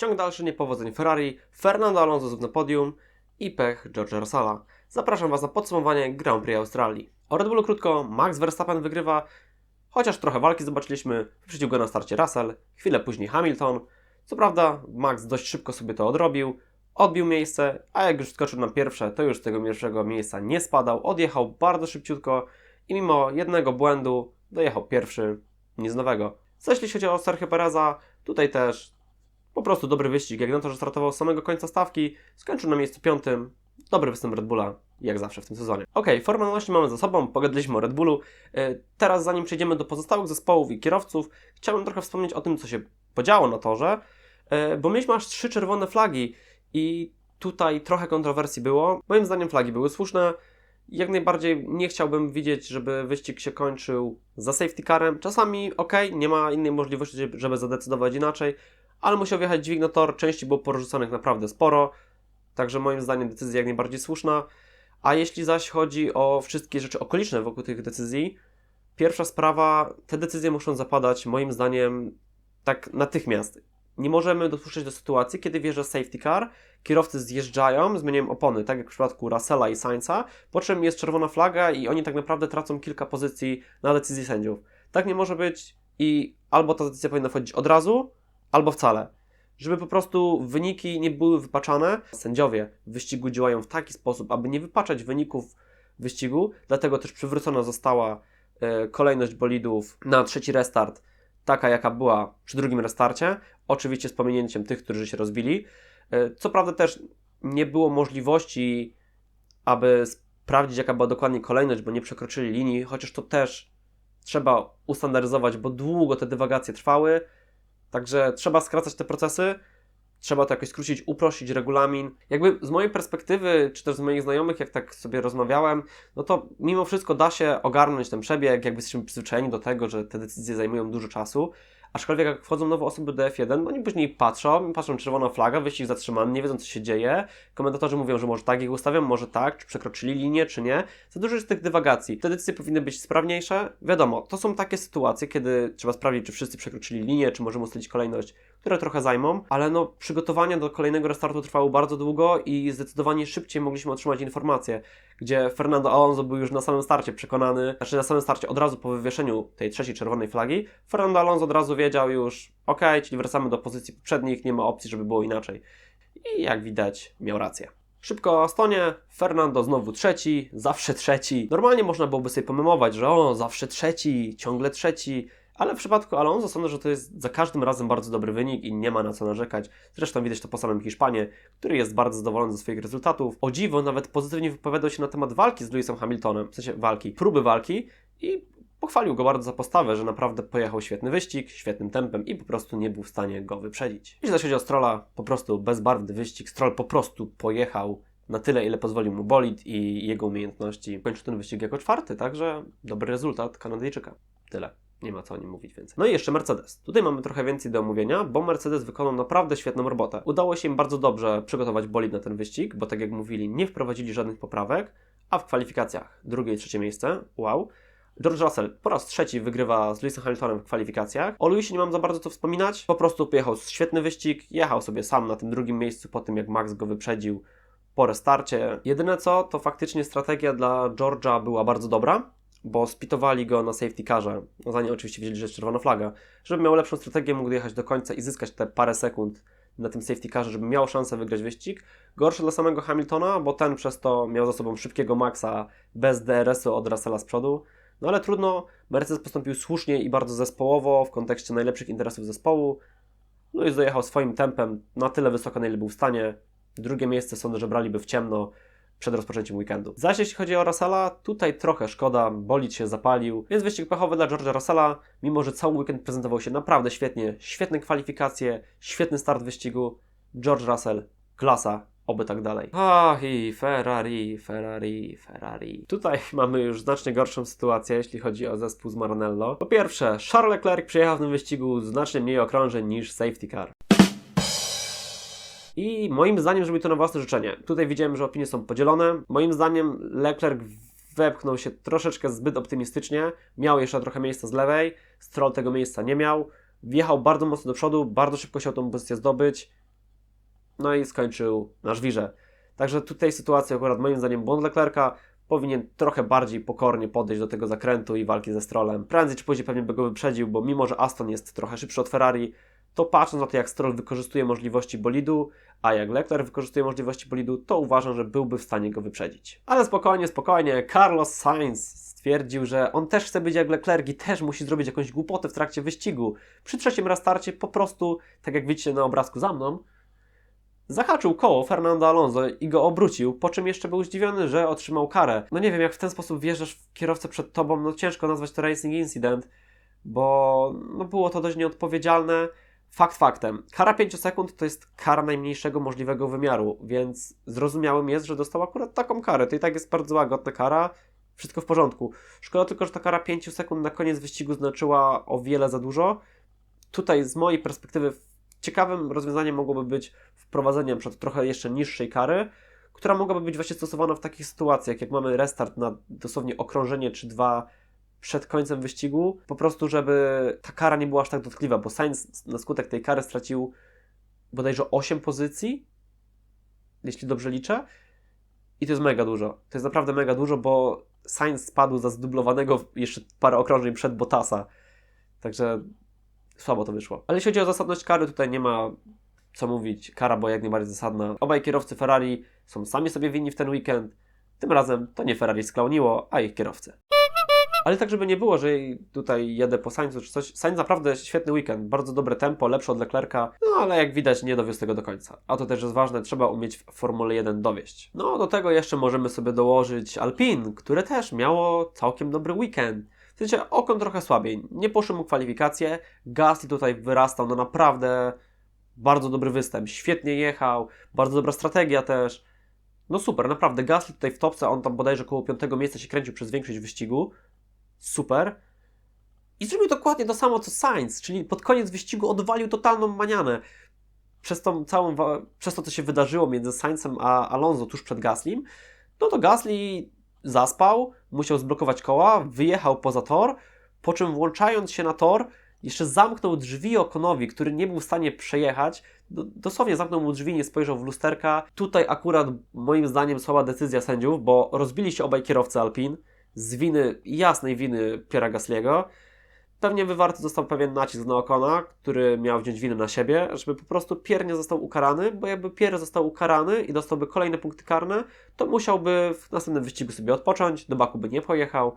ciąg dalszy niepowodzeń Ferrari, Fernando Alonso znów na podium i pech George'a Russella. Zapraszam Was na podsumowanie Grand Prix Australii. O Red Bullu krótko, Max Verstappen wygrywa, chociaż trochę walki zobaczyliśmy, wyprzedził go na starcie Russell, chwilę później Hamilton. Co prawda Max dość szybko sobie to odrobił, odbił miejsce, a jak już wskoczył na pierwsze, to już z tego pierwszego miejsca nie spadał, odjechał bardzo szybciutko i mimo jednego błędu dojechał pierwszy, nic nowego. Zaś jeśli chodzi o Sergio Pereza, tutaj też po prostu dobry wyścig, jak na to, że startował z samego końca stawki, skończył na miejscu piątym, dobry występ Red Bulla, jak zawsze w tym sezonie. Ok, formalności mamy za sobą, pogadaliśmy o Red Bullu. E, Teraz zanim przejdziemy do pozostałych zespołów i kierowców, chciałbym trochę wspomnieć o tym, co się podziało na torze, e, bo mieliśmy aż trzy czerwone flagi i tutaj trochę kontrowersji było. Moim zdaniem flagi były słuszne. Jak najbardziej nie chciałbym widzieć, żeby wyścig się kończył za safety carem. Czasami ok, nie ma innej możliwości, żeby zadecydować inaczej, ale musiał wjechać dźwig na tor, części było porzucanych naprawdę sporo, także moim zdaniem decyzja jak najbardziej słuszna. A jeśli zaś chodzi o wszystkie rzeczy okoliczne wokół tych decyzji, pierwsza sprawa, te decyzje muszą zapadać moim zdaniem tak natychmiast. Nie możemy dopuszczać do sytuacji, kiedy wjeżdża safety car, kierowcy zjeżdżają, zmieniają opony, tak jak w przypadku Russella i Sainza, po czym jest czerwona flaga i oni tak naprawdę tracą kilka pozycji na decyzji sędziów. Tak nie może być i albo ta decyzja powinna wchodzić od razu, albo wcale. Żeby po prostu wyniki nie były wypaczane, sędziowie wyścigu działają w taki sposób, aby nie wypaczać wyników wyścigu, dlatego też przywrócona została e, kolejność bolidów na trzeci restart, taka jaka była przy drugim restarcie, oczywiście z pominięciem tych, którzy się rozbili. E, co prawda też nie było możliwości, aby sprawdzić jaka była dokładnie kolejność, bo nie przekroczyli linii, chociaż to też trzeba ustandaryzować, bo długo te dywagacje trwały, Także trzeba skracać te procesy, trzeba to jakoś skrócić, uprościć regulamin. Jakby z mojej perspektywy, czy też z moich znajomych, jak tak sobie rozmawiałem, no to mimo wszystko da się ogarnąć ten przebieg, jakby jesteśmy przyzwyczajeni do tego, że te decyzje zajmują dużo czasu. Aczkolwiek jak wchodzą nowe osoby do F1, no oni później patrzą, patrzą czerwona flaga, wyścig zatrzymany, nie wiedzą co się dzieje. Komentatorzy mówią, że może tak ich ustawiam, może tak, czy przekroczyli linię, czy nie. Za dużo jest tych dywagacji. Te decyzje powinny być sprawniejsze. Wiadomo, to są takie sytuacje, kiedy trzeba sprawdzić, czy wszyscy przekroczyli linię, czy możemy ustalić kolejność, które trochę zajmą, ale no przygotowania do kolejnego restartu trwały bardzo długo i zdecydowanie szybciej mogliśmy otrzymać informacje, gdzie Fernando Alonso był już na samym starcie przekonany, znaczy na samym starcie od razu po wywieszeniu tej trzeciej czerwonej flagi, Fernando Alonso od razu wiedział już, ok, czyli wracamy do pozycji poprzednich, nie ma opcji, żeby było inaczej. I jak widać, miał rację. Szybko o Astonie, Fernando znowu trzeci, zawsze trzeci. Normalnie można byłoby sobie pomemować, że o, zawsze trzeci, ciągle trzeci, ale w przypadku Alonso sądzę, że to jest za każdym razem bardzo dobry wynik i nie ma na co narzekać. Zresztą widać to po samym Hiszpanie, który jest bardzo zadowolony ze swoich rezultatów. O dziwo nawet pozytywnie wypowiadał się na temat walki z Lewisem Hamiltonem, w sensie walki, próby walki i pochwalił go bardzo za postawę, że naprawdę pojechał świetny wyścig, świetnym tempem i po prostu nie był w stanie go wyprzedzić. Jeśli zaś chodzi o Strolla, po prostu bezbarwny wyścig. Stroll po prostu pojechał na tyle, ile pozwolił mu bolid i jego umiejętności. Kończył ten wyścig jako czwarty, także dobry rezultat Kanadyjczyka. Tyle. Nie ma co o nim mówić więcej. No i jeszcze Mercedes. Tutaj mamy trochę więcej do omówienia, bo Mercedes wykonał naprawdę świetną robotę. Udało się im bardzo dobrze przygotować bolid na ten wyścig, bo tak jak mówili, nie wprowadzili żadnych poprawek, a w kwalifikacjach drugie i trzecie miejsce, wow. George Russell po raz trzeci wygrywa z Lewisem Hamiltonem w kwalifikacjach. O Lewisie nie mam za bardzo co wspominać. Po prostu pojechał świetny wyścig, jechał sobie sam na tym drugim miejscu po tym, jak Max go wyprzedził po restarcie. Jedyne co, to faktycznie strategia dla George'a była bardzo dobra, bo spitowali go na safety carze, no zanim oczywiście wiedzieli, że jest czerwona flaga, żeby miał lepszą strategię, mógł dojechać do końca i zyskać te parę sekund na tym safety carze, żeby miał szansę wygrać wyścig. Gorsze dla samego Hamiltona, bo ten przez to miał za sobą szybkiego Maxa bez DRS-u od Russella z przodu. No ale trudno, Mercedes postąpił słusznie i bardzo zespołowo w kontekście najlepszych interesów zespołu. Lewis dojechał swoim tempem na tyle wysoko, na ile był w stanie. Drugie miejsce sądzę, że braliby w ciemno przed rozpoczęciem weekendu. Zaś jeśli chodzi o Russella, tutaj trochę szkoda, bolid się zapalił, więc wyścig pechowy dla George'a Russella, mimo że cały weekend prezentował się naprawdę świetnie, świetne kwalifikacje, świetny start wyścigu, George Russell, klasa, oby tak dalej. Ach i Ferrari, Ferrari, Ferrari. Tutaj mamy już znacznie gorszą sytuację, jeśli chodzi o zespół z Maranello. Po pierwsze, Charles Leclerc przyjechał w tym wyścigu znacznie mniej okrążeń niż safety car. I moim zdaniem zrobił to na własne życzenie. Tutaj widziałem, że opinie są podzielone. Moim zdaniem Leclerc wepchnął się troszeczkę zbyt optymistycznie. Miał jeszcze trochę miejsca z lewej. Stroll tego miejsca nie miał. Wjechał bardzo mocno do przodu, bardzo szybko chciał tą pozycję zdobyć. No i skończył na żwirze. Także tutaj sytuacja akurat moim zdaniem błąd Leclerca powinien trochę bardziej pokornie podejść do tego zakrętu i walki ze Strollem. Prędzej czy później pewnie by go wyprzedził, bo mimo, że Aston jest trochę szybszy od Ferrari, to patrząc na to, jak Stroll wykorzystuje możliwości bolidu, a jak Leclerc wykorzystuje możliwości bolidu, to uważam, że byłby w stanie go wyprzedzić. Ale spokojnie, spokojnie, Carlos Sainz stwierdził, że on też chce być jak Leclerc i też musi zrobić jakąś głupotę w trakcie wyścigu. Przy trzecim restarcie po prostu, tak jak widzicie na obrazku za mną, zahaczył koło Fernando Alonso i go obrócił, po czym jeszcze był zdziwiony, że otrzymał karę. No nie wiem, jak w ten sposób wjeżdżasz w kierowcę przed tobą, no ciężko nazwać to racing incident, bo no było to dość nieodpowiedzialne. Fakt faktem, kara 5 sekund to jest kara najmniejszego możliwego wymiaru, więc zrozumiałym jest, że dostał akurat taką karę. To i tak jest bardzo łagodna kara, wszystko w porządku. Szkoda tylko, że ta kara 5 sekund na koniec wyścigu znaczyła o wiele za dużo. Tutaj z mojej perspektywy ciekawym rozwiązaniem mogłoby być wprowadzenie przed trochę jeszcze niższej kary, która mogłaby być właśnie stosowana w takich sytuacjach, jak mamy restart na dosłownie okrążenie czy dwa przed końcem wyścigu, po prostu żeby ta kara nie była aż tak dotkliwa, bo Sainz na skutek tej kary stracił bodajże 8 pozycji, jeśli dobrze liczę, i to jest mega dużo. To jest naprawdę mega dużo, bo Sainz spadł za zdublowanego jeszcze parę okrążeń przed Bottasa. Także słabo to wyszło. Ale jeśli chodzi o zasadność kary, tutaj nie ma co mówić. Kara była jak najbardziej zasadna. Obaj kierowcy Ferrari są sami sobie winni w ten weekend. Tym razem to nie Ferrari sklauniło, a ich kierowcy. Ale tak, żeby nie było, że tutaj jedę po Sainzu czy coś. Sainz naprawdę świetny weekend, bardzo dobre tempo, lepsze od Leclerca, no ale jak widać nie dowiózł tego do końca. A to też jest ważne, trzeba umieć w Formule 1 dowieść. No do tego jeszcze możemy sobie dołożyć Alpine, które też miało całkiem dobry weekend. W sensie Okon trochę słabiej, nie poszły mu kwalifikacje, Gasly tutaj wyrastał na naprawdę bardzo dobry występ, świetnie jechał, bardzo dobra strategia też. No super, naprawdę, Gasly tutaj w topce, on tam bodajże koło piątego miejsca się kręcił przez większość wyścigu. Super. I zrobił dokładnie to samo co Sainz, czyli pod koniec wyścigu odwalił totalną manianę. Przez, tą całą, przez to, co się wydarzyło między Sainzem a Alonso tuż przed Gaslim, no to Gasly zaspał, musiał zblokować koła, wyjechał poza tor, po czym włączając się na tor, jeszcze zamknął drzwi Okonowi, który nie był w stanie przejechać. Dosłownie zamknął mu drzwi, nie spojrzał w lusterka. Tutaj akurat moim zdaniem słaba decyzja sędziów, bo rozbili się obaj kierowcy Alpin z winy, jasnej winy Piera Gasliego. Pewnie wywarty został pewien nacisk na Okona, który miał wziąć winę na siebie, żeby po prostu Pier nie został ukarany, bo jakby Pier został ukarany i dostałby kolejne punkty karne, to musiałby w następnym wyścigu sobie odpocząć, do Baku by nie pojechał,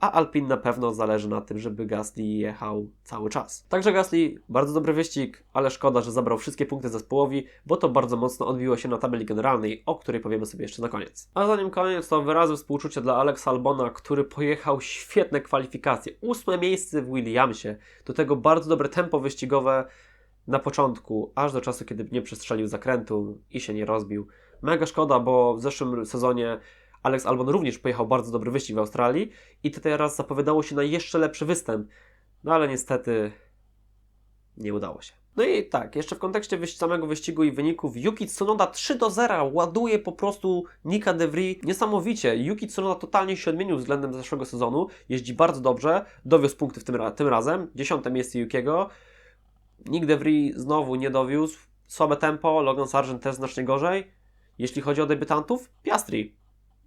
a Alpin na pewno zależy na tym, żeby Gasly jechał cały czas. Także Gasly, bardzo dobry wyścig, ale szkoda, że zabrał wszystkie punkty zespołowi, bo to bardzo mocno odbiło się na tabeli generalnej, o której powiemy sobie jeszcze na koniec. A zanim koniec, to wyrazy współczucia dla Alexa Albona, który pojechał świetne kwalifikacje. Ósme miejsce w Williamsie, do tego bardzo dobre tempo wyścigowe na początku, aż do czasu, kiedy nie przestrzelił zakrętu i się nie rozbił. Mega szkoda, bo w zeszłym sezonie Alex Albon również pojechał bardzo dobry wyścig w Australii i to teraz zapowiadało się na jeszcze lepszy występ. No ale niestety nie udało się. No i tak, jeszcze w kontekście wyś samego wyścigu i wyników, Yuki Tsunoda 3 do 0 ładuje po prostu Nika De Vries niesamowicie. Yuki Tsunoda totalnie się odmienił względem zeszłego sezonu, jeździ bardzo dobrze, dowiózł punkty w tym, ra tym razem, dziesiąte miejsce Yukiego. Nick De Vries znowu nie dowiózł, słabe tempo, Logan Sargent też znacznie gorzej. Jeśli chodzi o debiutantów, Piastri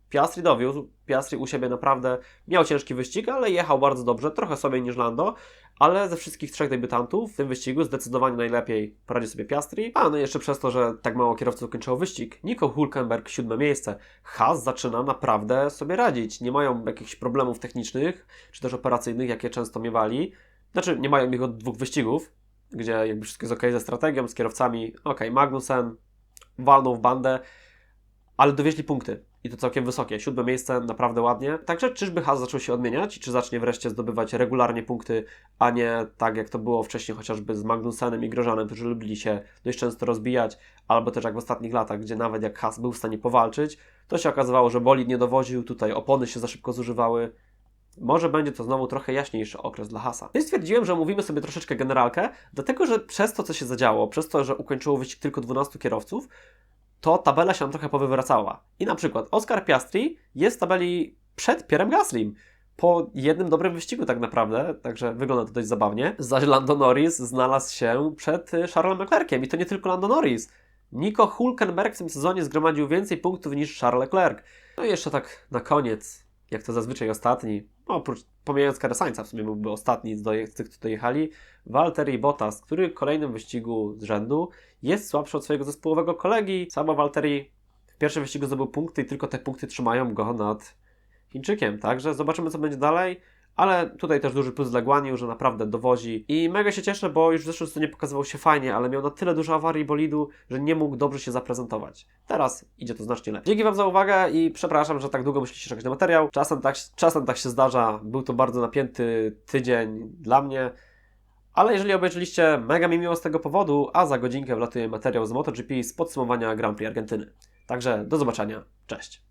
Piastri dowiózł. Piastri u siebie naprawdę miał ciężki wyścig, ale jechał bardzo dobrze, trochę sobie niż Lando, ale ze wszystkich trzech debiutantów w tym wyścigu zdecydowanie najlepiej poradził sobie Piastri, a no jeszcze przez to, że tak mało kierowców ukończyło wyścig. Nico Hulkenberg siódme miejsce. Haas zaczyna naprawdę sobie radzić. Nie mają jakichś problemów technicznych, czy też operacyjnych, jakie często miewali. Znaczy, nie mają ich od dwóch wyścigów, gdzie jakby wszystko jest ok ze strategią, z kierowcami. Ok, Magnussen walnął w bandę, ale dowieźli punkty i to całkiem wysokie. Siódme miejsce, naprawdę ładnie. Także czyżby Haas zaczął się odmieniać? Czy zacznie wreszcie zdobywać regularnie punkty, a nie tak jak to było wcześniej chociażby z Magnusenem i Grożanem, którzy lubili się dość często rozbijać, albo też jak w ostatnich latach, gdzie nawet jak Haas był w stanie powalczyć, to się okazywało, że bolid nie dowoził, tutaj opony się za szybko zużywały. Może będzie to znowu trochę jaśniejszy okres dla Hasa. Więc stwierdziłem, że mówimy sobie troszeczkę generalkę, dlatego że przez to, co się zadziało, przez to, że ukończyło wyścig tylko 12 kierowców, to tabela się nam trochę powywracała. I na przykład Oscar Piastri jest w tabeli przed Pierem Gaslim. Po jednym dobrym wyścigu tak naprawdę, także wygląda to dość zabawnie. Zaś Lando Norris znalazł się przed Charlesem Leclerciem i to nie tylko Lando Norris. Nico Hulkenberg w tym sezonie zgromadził więcej punktów niż Charles Leclerc. No i jeszcze tak na koniec, jak to zazwyczaj ostatni, no oprócz, pomijając Carlos Sainza, w sumie byłby ostatni z, tych, co dojechali, Valtteri Bottas, który w kolejnym wyścigu z rzędu jest słabszy od swojego zespołowego kolegi. Samo Valtteri w pierwszym wyścigu zdobył punkty i tylko te punkty trzymają go nad Chińczykiem, także zobaczymy co będzie dalej. Ale tutaj też duży plus dla Guaniu, że naprawdę dowozi. I mega się cieszę, bo już w zeszłym sezonie pokazywał się fajnie, ale miał na tyle dużo awarii bolidu, że nie mógł dobrze się zaprezentować. Teraz idzie to znacznie lepiej. Dzięki Wam za uwagę i przepraszam, że tak długo musieliście czekać na materiał. Czasem tak, czasem tak się zdarza. Był to bardzo napięty tydzień dla mnie. Ale jeżeli obejrzeliście, mega mi miło z tego powodu, a za godzinkę wlatuje materiał z MotoGP z podsumowania Grand Prix Argentyny. Także do zobaczenia. Cześć.